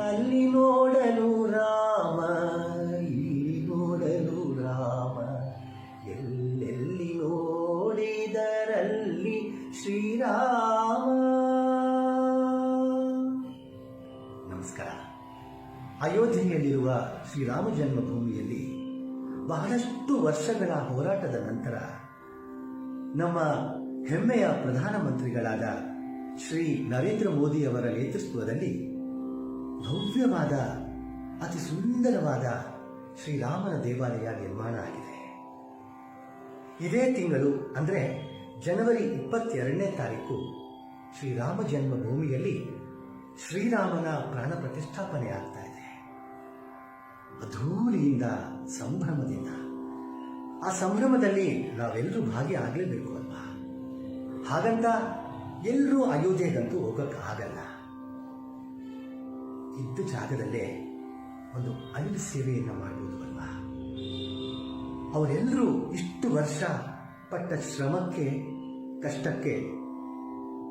ಅಲ್ಲಿ ನೋಡಲು ರಾಮ, ಇಲ್ಲಿ ನೋಡಲು ರಾಮ. ಎಲ್ಲೆಲ್ಲಿ ನೋಡಿದರಲ್ಲಿ ಶ್ರೀರಾಮ? ನಮಸ್ಕಾರ. ಅಯೋಧ್ಯೆಯಲ್ಲಿರುವ ಶ್ರೀರಾಮ ಜನ್ಮಭೂಮಿಯಲ್ಲಿ ಬಹಳಷ್ಟು ವರ್ಷಗಳ ಹೋರಾಟದ ನಂತರ ನಮ್ಮ ಹೆಮ್ಮೆಯ ಪ್ರಧಾನಮಂತ್ರಿಗಳಾದ ಶ್ರೀ ನರೇಂದ್ರ ಮೋದಿಯವರ ನೇತೃತ್ವದಲ್ಲಿ ಭವ್ಯವಾದ, ಅತಿ ಸುಂದರವಾದ ಶ್ರೀರಾಮನ ದೇವಾಲಯ ನಿರ್ಮಾಣ ಆಗಿದೆ. ಇದೇ ತಿಂಗಳು, ಅಂದರೆ ಜನವರಿ ಇಪ್ಪತ್ತೆರಡನೇ ತಾರೀಕು, ಶ್ರೀರಾಮ ಜನ್ಮಭೂಮಿಯಲ್ಲಿ ಶ್ರೀರಾಮನ ಪ್ರಾಣ ಪ್ರತಿಷ್ಠಾಪನೆ ಆಗ್ತಾ ಇದೆ. ಅಧೂರಿಯಿಂದ ಸಂಭ್ರಮದಿಂದ. ಆ ಸಂಭ್ರಮದಲ್ಲಿ ನಾವೆಲ್ಲರೂ ಭಾಗಿಯಾಗಲೇಬೇಕು ಅಲ್ವಾ? ಹಾಗಂತ ಎಲ್ಲರೂ ಅಯೋಧ್ಯೆಗಂತೂ ಹೋಗಕ್ಕೆ ಆಗಲ್ಲ ಇದ್ದ ಜಾಗದಲ್ಲೇ ಒಂದು ಅನಿಲ ಸೇವೆಯನ್ನು ಮಾಡುವುದು ಅಲ್ವಾ? ಅವರೆಲ್ಲರೂ ಇಷ್ಟು ವರ್ಷ ಪಟ್ಟ ಶ್ರಮಕ್ಕೆ, ಕಷ್ಟಕ್ಕೆ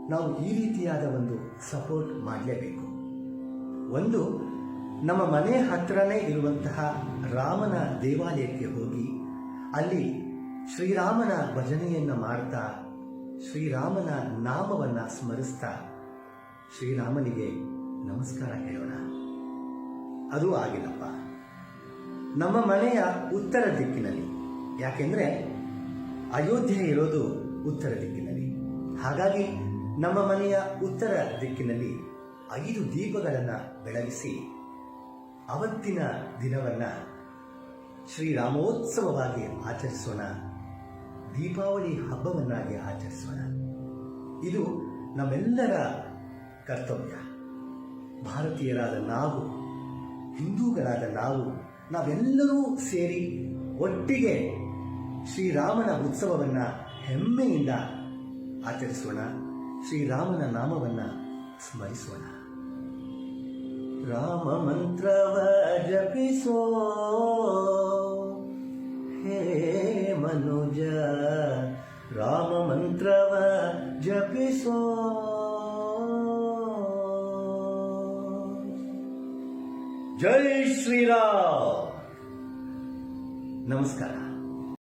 ನಾವು ಈ ರೀತಿಯಾದ ಒಂದು ಸಪೋರ್ಟ್ ಮಾಡಲೇಬೇಕು. ಒಂದು, ನಮ್ಮ ಮನೆ ಹತ್ತಿರನೇ ಇರುವಂತಹ ರಾಮನ ದೇವಾಲಯಕ್ಕೆ ಹೋಗಿ ಅಲ್ಲಿ ಶ್ರೀರಾಮನ ಭಜನೆಯನ್ನು ಮಾಡ್ತಾ, ಶ್ರೀರಾಮನ ನಾಮವನ್ನ ಸ್ಮರಿಸ್ತಾ, ಶ್ರೀರಾಮನಿಗೆ ನಮಸ್ಕಾರ ಹೇಳೋಣ. ಅದು ಆಗಿಲ್ಲಪ್ಪ. ನಮ್ಮ ಮನೆಯ ಉತ್ತರ ದಿಕ್ಕಿನಲ್ಲಿ. ಯಾಕೆಂದ್ರೆ ಅಯೋಧ್ಯೆ ಇರೋದು ಉತ್ತರ ದಿಕ್ಕಿನಲ್ಲಿ. ಹಾಗಾಗಿ ನಮ್ಮ ಮನೆಯ ಉತ್ತರ ದಿಕ್ಕಿನಲ್ಲಿ ಐದು ದೀಪಗಳನ್ನು ಬೆಳಗಿಸಿ ಅವತ್ತಿನ ದಿನವನ್ನ ಶ್ರೀರಾಮೋತ್ಸವವಾಗಿ ಆಚರಿಸೋಣ. ದೀಪಾವಳಿ ಹಬ್ಬವನ್ನಾಗಿ ಆಚರಿಸೋಣ. ಇದು ನಮ್ಮೆಲ್ಲರ ಕರ್ತವ್ಯ. ಭಾರತೀಯರಾದ ನಾವು, ಹಿಂದೂಗಳಾದ ನಾವು, ನಾವೆಲ್ಲರೂ ಸೇರಿ ಒಟ್ಟಿಗೆ ಶ್ರೀರಾಮನ ಉತ್ಸವವನ್ನ ಹೆಮ್ಮೆಯಿಂದ ಆಚರಿಸೋಣ, ಶ್ರೀರಾಮನ ನಾಮವನ್ನ ಸ್ಮರಿಸೋಣ. ರಾಮ ಮಂತ್ರವ ಜಪಿಸೋ, ಹೇ ಮನುಜ, ರಾಮ ಮಂತ್ರವ ಜಪಿಸೋ. ಜೈ ಶ್ರೀರಾಮ್ ನಮಸ್ಕಾರ